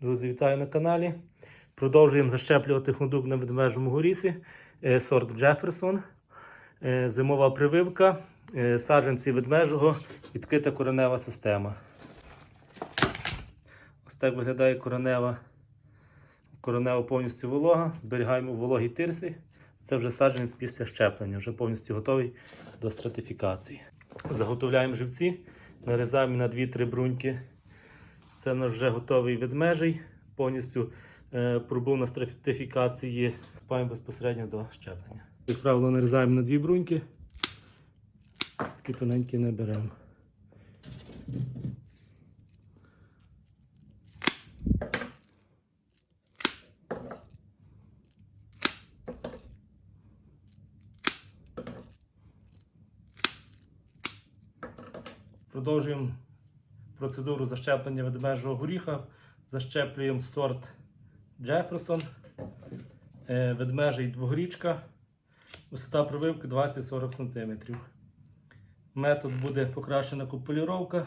Друзі, вітаю на каналі. Продовжуємо защеплювати хундук на ведмежому горісі. Е, Сорт Джеферсон. Е, Зимова прививка. Е, Саджанці ведмежого. Відкрита коренева система. Ось так виглядає коренева. Коронева повністю волога. Зберігаємо в вологій тирсі. Це вже саджанець після щеплення, вже повністю готовий до стратифікації. Заготовляємо живці, нарізаємо на 2-3 бруньки. Це наш вже готовий ведмежий, повністю е, пробув на стратифікації, паємо безпосередньо до щеплення. Як правило, нарізаємо на дві бруньки. Такі тоненькі не беремо. Продовжуємо процедуру защеплення ведмежого горіха. Защеплюємо сорт Джеферсон, е, ведмежий двогорічка, висота прививки 20-40 см. Метод буде покращена купулюровка.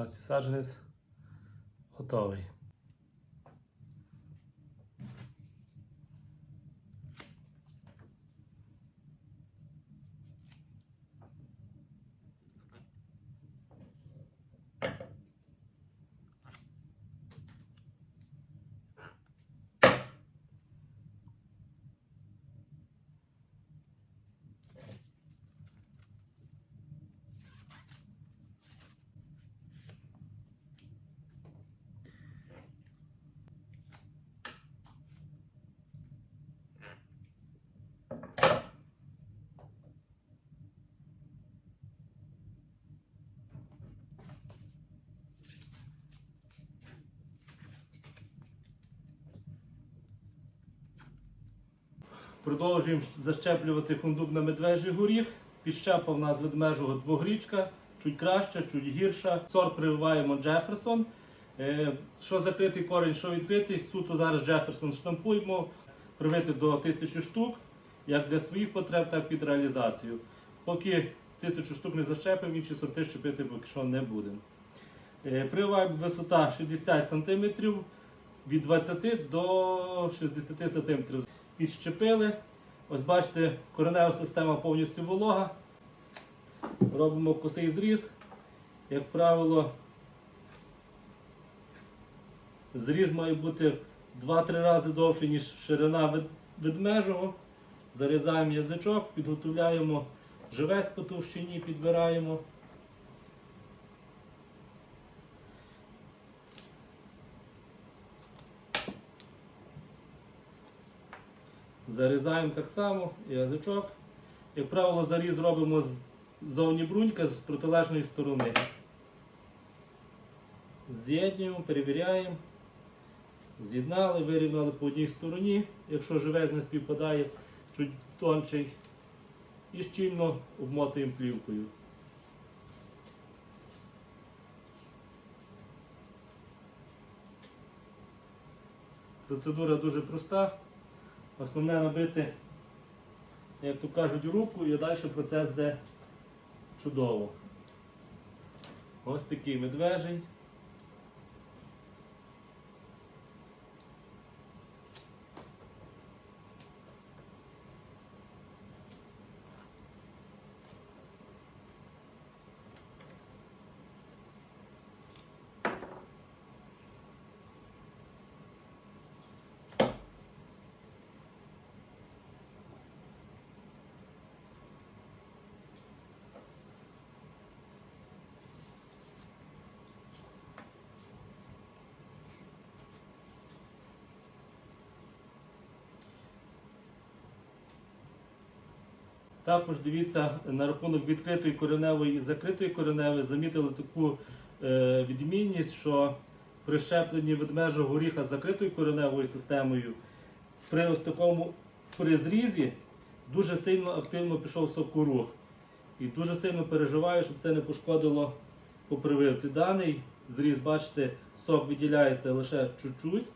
Ось саджанець готовий. Продовжуємо защеплювати фундук на медвежий горіх. Підщепа в нас ведмежого двогрічка, чуть краща, чуть гірша. Сорт прививаємо Джеферсон. Е, Що закритий корінь, що відкритий, суто зараз Джеферсон штампуємо, привити до 1000 штук, як для своїх потреб, так і під реалізацію. Поки 1000 штук не защепимо, інші сорти щепити поки що не будемо. Е, Прививаємо висота 60 см, від 20 до 60 см. Підщепили. Ось бачите, коренева система повністю волога. Робимо косий зріз. Як правило, зріз має бути 2-3 рази довший, ніж ширина ведмежого. Зарізаємо язичок, підготовляємо живець по товщині, підбираємо. Зарізаємо так само язичок. Як правило, заріз робимо з зовні брунька з протилежної сторони. З'єднуємо, перевіряємо. З'єднали, вирівняли по одній стороні, якщо живець не співпадає, чуть тончий. І щільно обмотуємо плівкою. Процедура дуже проста. Основне набити, як то кажуть, руку і далі процес йде чудово. Ось такий медвежий. Також дивіться на рахунок відкритої кореневої і закритої кореневої, замітили таку е, відмінність, що при щепленні ведмежого горіха закритою кореневою системою при ось такому при зрізі дуже сильно активно пішов сокорух. І дуже сильно переживаю, щоб це не пошкодило по прививці. Даний зріз, бачите, сок виділяється лише чуть-чуть.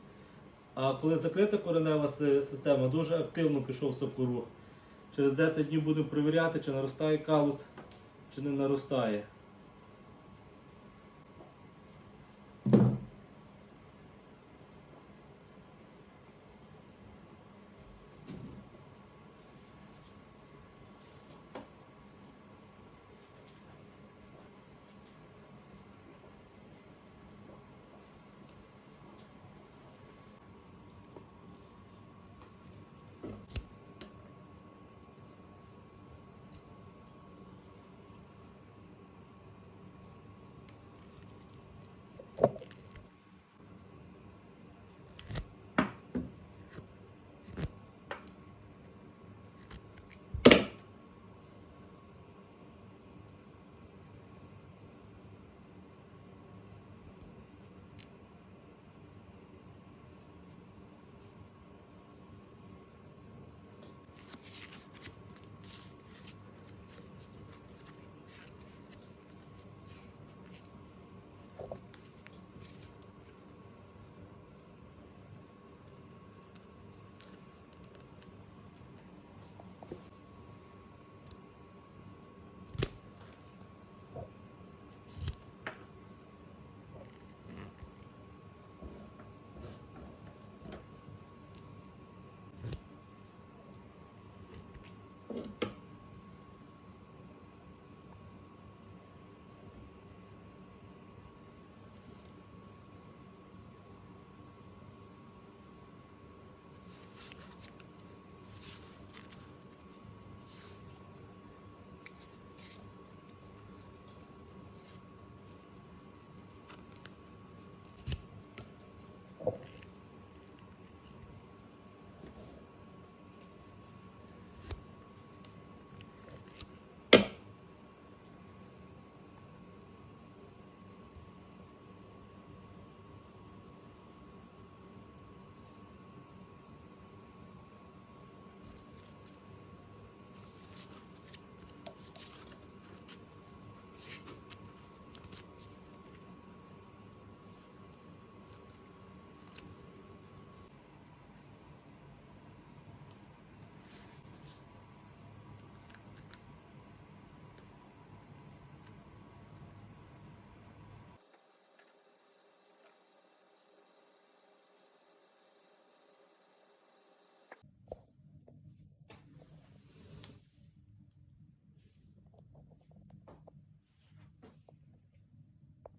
А коли закрита коренева система, дуже активно пішов сокорух. Через 10 днів будемо перевіряти, чи наростає калус, чи не наростає.